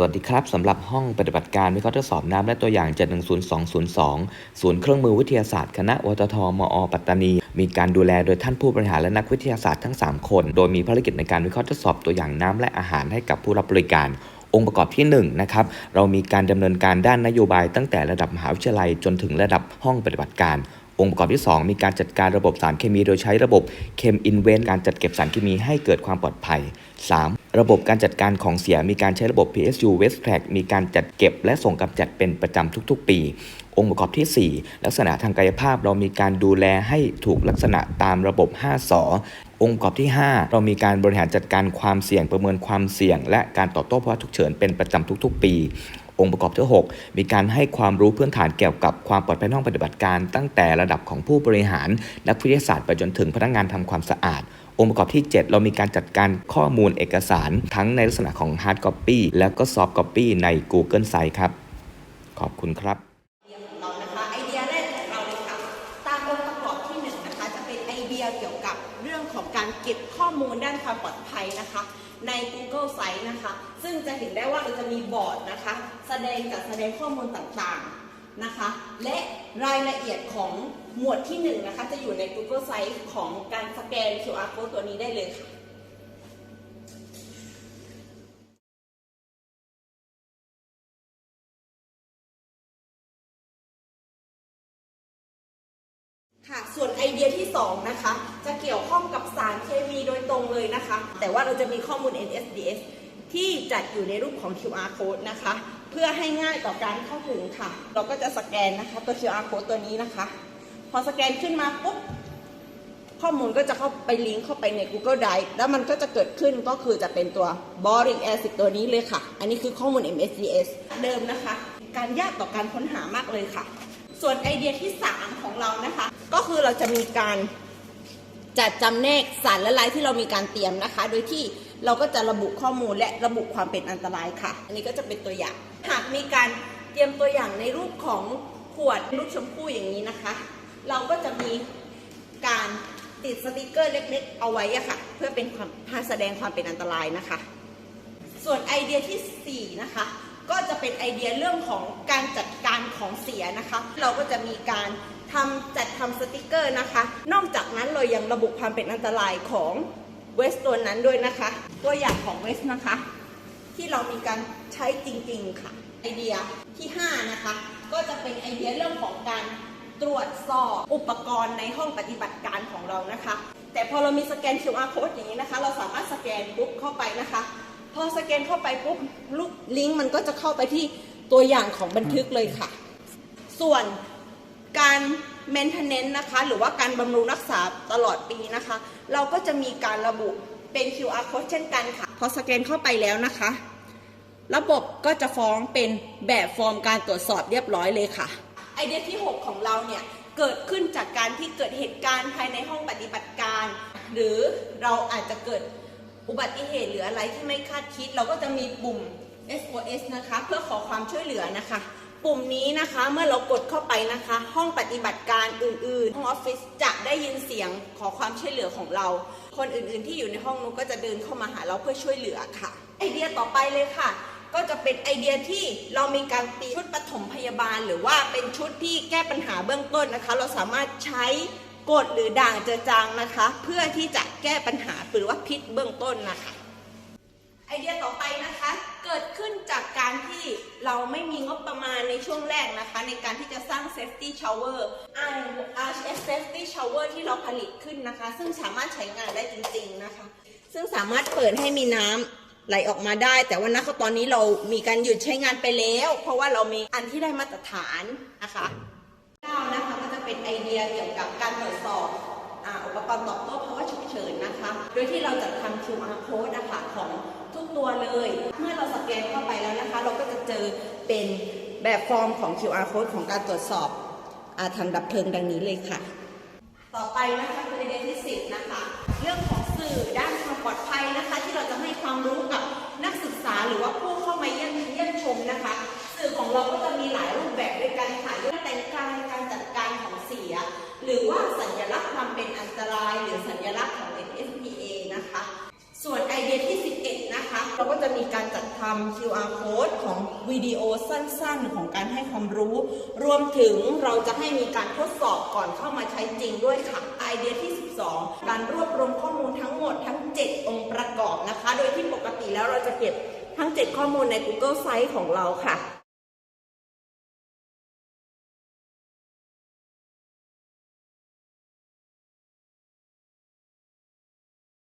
สวัสดีครับสำหรับห้องปฏิบัติการวิเคราะห์ทดสอบน้ำและตัวอย่าง 710202 ศูนย์เครื่องมือวิทยาศาสตร์ คณะวททมอ ปัตตานี มีการดูแลโดยท่านผู้บริหารและนักวิทยาศาสตร์ทั้ง 3 คน โดยมีภารกิจในการวิเคราะห์ทดสอบตัวอย่างน้ำและอาหารให้กับผู้รับบริการองค์ประกอบที่1นะครับเรามีการดำเนินการด้านนโยบายตั้งแต่ระดับมหาวิทยาลัยจนถึงระดับห้องปฏิบัติการ องค์ประกอบที่ 2 มีการจัดการระบบสารเคมีโดยใช้ระบบเคมอินเวนการจัดเก็บสารเคมีให้เกิดความปลอดภัย 3. ระบบการจัดการของเสียมีการใช้ระบบ PSU Waste Track มีการจัดเก็บและส่งกำจัดเป็นประจำทุก ๆ ปี องค์ประกอบที่ 4 ลักษณะทางกายภาพเรามีการดูแลให้ถูกลักษณะตามระบบ 5สอองค์ประกอบที่ 5 เรามีการบริหารจัดการความเสี่ยงประเมินความเสี่ยง และการตอบโต้ภาวะฉุกเฉินเป็นประจำทุก ๆ ปี องค์ประกอบที่ 6 มีการให้ความรู้พื้นฐานเกี่ยวกับความปลอดภัยในห้องปฏิบัติการ ตั้งแต่ระดับของผู้บริหาร นักวิทยาศาสตร์ไปจนถึงพนักงานทำความสะอาด องค์ประกอบที่ 7 เรามีการจัดการข้อมูลเอกสารทั้งในลักษณะของ Hard Copy และก็ Soft Copy ใน Google Site ครับ ขอบคุณครับ เก็บข้อมูลด้านความปลอดภัยนะคะ ใน Google Site นะคะ ซึ่งจะเห็นได้ว่าเราจะมีบอร์ดนะคะ แสดงจัดแสดงข้อมูลต่างๆนะคะ และรายละเอียดของหมวดที่หนึ่งนะคะ จะอยู่ใน Google Site ของการสแกน QR code ตัวนี้ได้เลยค่ะ ค่ะ ส่วนไอเดียที่ 2 นะคะ จะเกี่ยวข้องกับสารเคมีโดยตรงเลยนะคะ แต่ว่าเราจะมีข้อมูล NSDS ที่จัดอยู่ในรูปของ QR code นะคะ เพื่อให้ง่ายต่อการเข้าถึงค่ะ เราก็จะสแกนนะคะตัว QR code ตัวนี้นะคะ พอสแกนขึ้นมาปุ๊บข้อมูลก็จะเข้าไปลิงก์เข้าไปใน Google Drive แล้วมันก็จะเกิดขึ้นก็คือจะเป็นตัว boric acid ตัวนี้เลยค่ะ อันนี้คือข้อมูล MSDS เดิมนะคะ การยากต่อการค้นหามากเลยค่ะ ส่วนไอเดียที่ 3 ของเรานะคะ ก็คือเราจะมีการจัดจำแนกสารละลายที่เรามีการเตรียมนะคะ โดยที่เราก็จะระบุข้อมูลและระบุความเป็นอันตรายค่ะ อันนี้ก็จะเป็นตัวอย่าง หากมีการเตรียมตัวอย่างในรูปของขวดรูปชมพู่อย่างนี้นะคะ เราก็จะมีการติดสติกเกอร์เล็กๆ เอาไว้อะค่ะ เพื่อเป็นความาแสดงความเป็นอันตรายนะคะ ส่วนไอเดียทีสี่ 4 นะคะ ก็จะเป็นไอเดียเรื่องของการจัด ของเสียนะคะ เราก็จะมีการทำจัดทำสติกเกอร์นะคะ นอกจากนั้นเรายังระบุความเป็นอันตรายของเวสตัวนั้นด้วยนะคะ ตัวอย่างของเวสนะคะ ที่เรามีการใช้จริงๆค่ะ ไอเดียที่ 5 นะคะ ก็จะเป็นไอเดียเรื่องของการตรวจสอบอุปกรณ์ในห้องปฏิบัติการของเรานะคะ แต่พอเรามีสแกน QR code อย่างนี้นะคะ เราสามารถสแกนปุ๊บเข้าไปนะคะ พอสแกนเข้าไปปุ๊บลูกลิงก์มันก็จะเข้าไปที่ตัวอย่างของบันทึกเลยค่ะ ส่วนการ maintenance นะคะหรือว่าการบำรุงรักษาตลอดปีนะคะ เราก็จะมีการระบุเป็น QR code เช่นกันค่ะ พอสแกนเข้าไปแล้วนะคะ ระบบก็จะฟ้องเป็นแบบฟอร์มการตรวจสอบเรียบร้อยเลยค่ะ ไอเดียที่ 6 ของเราเนี่ย เกิดขึ้นจากการที่เกิดเหตุการณ์ภายในห้องปฏิบัติการ หรือเราอาจจะเกิดอุบัติเหตุหรืออะไรที่ไม่คาดคิด เราก็จะมีปุ่ม SOS นะคะ เพื่อขอความช่วยเหลือนะคะ ปุ่มนี้นะคะเมื่อเรากดเข้าไปนะคะ ห้องปฏิบัติการอื่น ๆ ห้องออฟฟิศจะได้ยินเสียงขอความช่วยเหลือของเรา คนอื่น ๆ ที่อยู่ในห้องนู้นก็จะเดินเข้ามาหาเราเพื่อช่วยเหลือค่ะ ไอเดียต่อไปเลยค่ะ ก็จะเป็นไอเดียที่เรามีการตีชุดปฐมพยาบาล หรือว่าเป็นชุดที่แก้ปัญหาเบื้องต้นนะคะ เราสามารถใช้กดหรือด่างเจอจางนะคะ เพื่อที่จะแก้ปัญหาหรือว่าพิษเบื้องต้นนะคะ ไอเดียต่อไปนะคะ เกิดขึ้นจากการที่เราไม่มีงบประมาณในช่วงแรกนะคะ ในการที่จะสร้าง safety shower RHS safety shower ที่เราผลิตขึ้นนะคะ ซึ่งสามารถใช้งานได้จริงๆนะคะ ซึ่งสามารถเปิดให้มีน้ำไหลออกมาได้ แต่ว่าณตอนนี้เรามีการหยุดใช้งานไปแล้ว เพราะว่าเรามีอันที่ได้มาตรฐานนะคะเก้านะคะก็จะเป็นไอเดียเกี่ยวกับการตรวจสอบอุปกรณ์ตอบโต้ภาวะฉุกเฉินนะคะ โดยที่เราจัดทำ QR code นะคะของ ตัวเลย เมื่อเราสแกนเข้าไปแล้วนะคะ เราก็จะเจอเป็นแบบฟอร์มของ QR code ของการตรวจสอบอาถังดับเพลิงดังนี้เลยค่ะ ต่อไปนะคะคือไอเดียที่สิบนะคะ เรื่องของสื่อด้านความปลอดภัยนะคะ ที่เราจะให้ความรู้กับนักศึกษาหรือว่าผู้เข้ามาเยี่ยมเยี่ยมชมนะคะ สื่อของเราก็จะมีหลายรูปแบบด้วยกันค่ะเรื่องแต่งกายการจัดการของเสีย หรือว่าสัญลักษณ์ความเป็นอันตราย หรือสัญลักษณ์ของ NSPA นะคะ ส่วนไอเดียที่ เราก็จะมีการจัดทำ QR code ของวิดีโอสั้นๆ ของการให้ความรู้ รวมถึงเราจะให้มีการทดสอบก่อนเข้ามาใช้จริงด้วยค่ะ ไอเดียที่ 12 การรวบรวมข้อมูลทั้งหมดทั้ง 7 องค์ประกอบนะคะ โดยที่ปกติแล้วเราจะเก็บทั้ง 7 ข้อมูลใน Google Site ของเราค่ะ